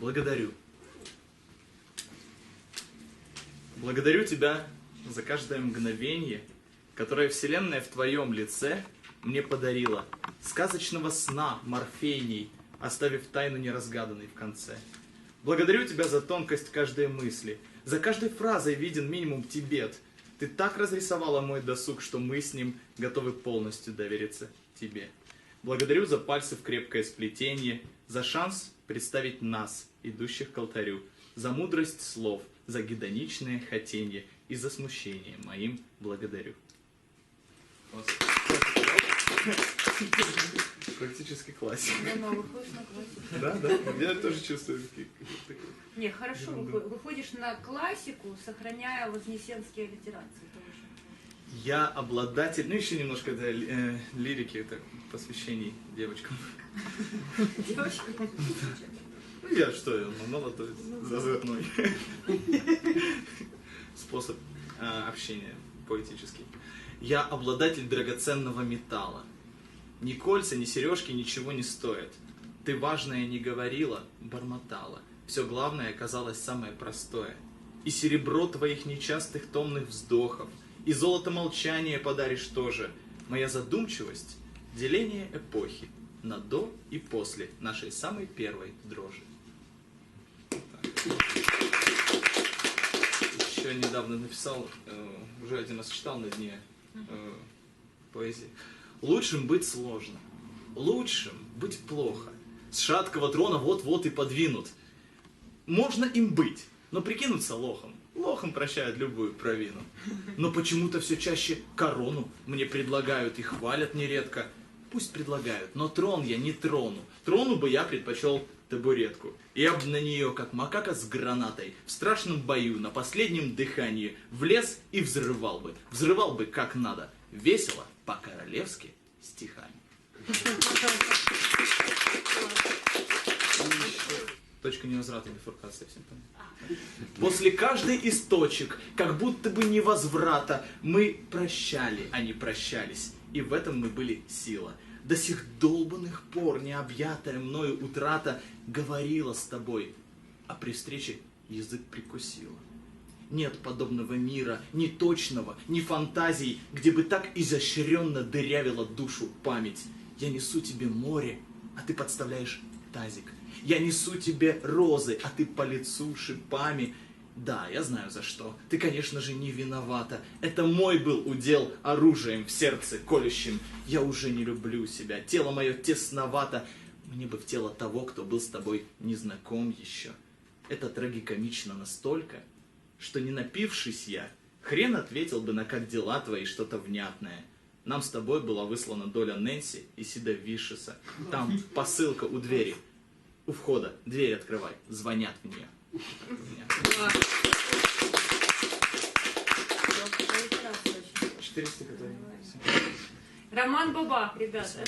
Благодарю. Благодарю Тебя за каждое мгновение, которое Вселенная в Твоем лице мне подарила. Сказочного сна морфений, оставив тайну неразгаданной в конце. Благодарю Тебя за тонкость каждой мысли. За каждой фразой виден минимум Тибет. Ты так разрисовала мой досуг, что мы с ним готовы полностью довериться Тебе. Благодарю за пальцы в крепкое сплетение, за шанс представить нас, идущих к алтарю, за мудрость слов, за гедоничное хотенье и за смущение моим благодарю. Практически классика. Да, выходишь на классику. Да, да. Я тоже чувствую. Не, хорошо, выходишь на классику, сохраняя вознесенские литерации. Я обладатель, ну еще немножко да, э, лирики, так, посвящений девочкам. Девочка. Ну я что, я молодой, зазывной. Способ э, общения поэтический. Я обладатель драгоценного металла. Ни кольца, ни сережки ничего не стоят. Ты важное не говорила, бормотала. Все главное оказалось самое простое. И серебро твоих нечастых томных вздохов, и золото молчания подаришь тоже. Моя задумчивость — деление эпохи на до и после нашей самой первой дрожи. Еще недавно написал, э, уже один раз читал на дне э, поэзии. Лучшим быть сложно, лучшим быть плохо. С шаткого трона вот-вот и подвинут. Можно им быть, но прикинуться лохом. Лохом прощают любую провину. Но почему-то все чаще корону мне предлагают и хвалят нередко. Пусть предлагают, но трон я не трону. Трону бы я предпочел табуретку. Я бы на нее, как макака с гранатой, в страшном бою, на последнем дыхании, влез и взрывал бы. Взрывал бы как надо. Весело, по-королевски, стихами. Точка невозврата, бифуркация, всем понятно. После каждой из точек, как будто бы невозврата, мы прощали, а не прощались. И в этом мы были сила. До сих долбанных пор необъятая мною утрата говорила с тобой, а при встрече язык прикусила. Нет подобного мира, ни точного, ни фантазий, где бы так изощренно дырявила душу память. Я несу тебе море, а ты подставляешь тазик. Я несу тебе розы, а ты по лицу шипами. Да, я знаю за что. Ты, конечно же, не виновата. Это мой был удел оружием в сердце колющим. Я уже не люблю себя. Тело мое тесновато. Мне бы в тело того, кто был с тобой не знаком еще. Это трагикомично настолько, что не напившись я, хрен ответил бы на как дела твои что-то внятное. Нам с тобой была выслана доля Нэнси и Сида Вишеса. Там посылка у двери. У входа. Дверь открывай. Звонят стихотворения. Роман Бабах, ребята.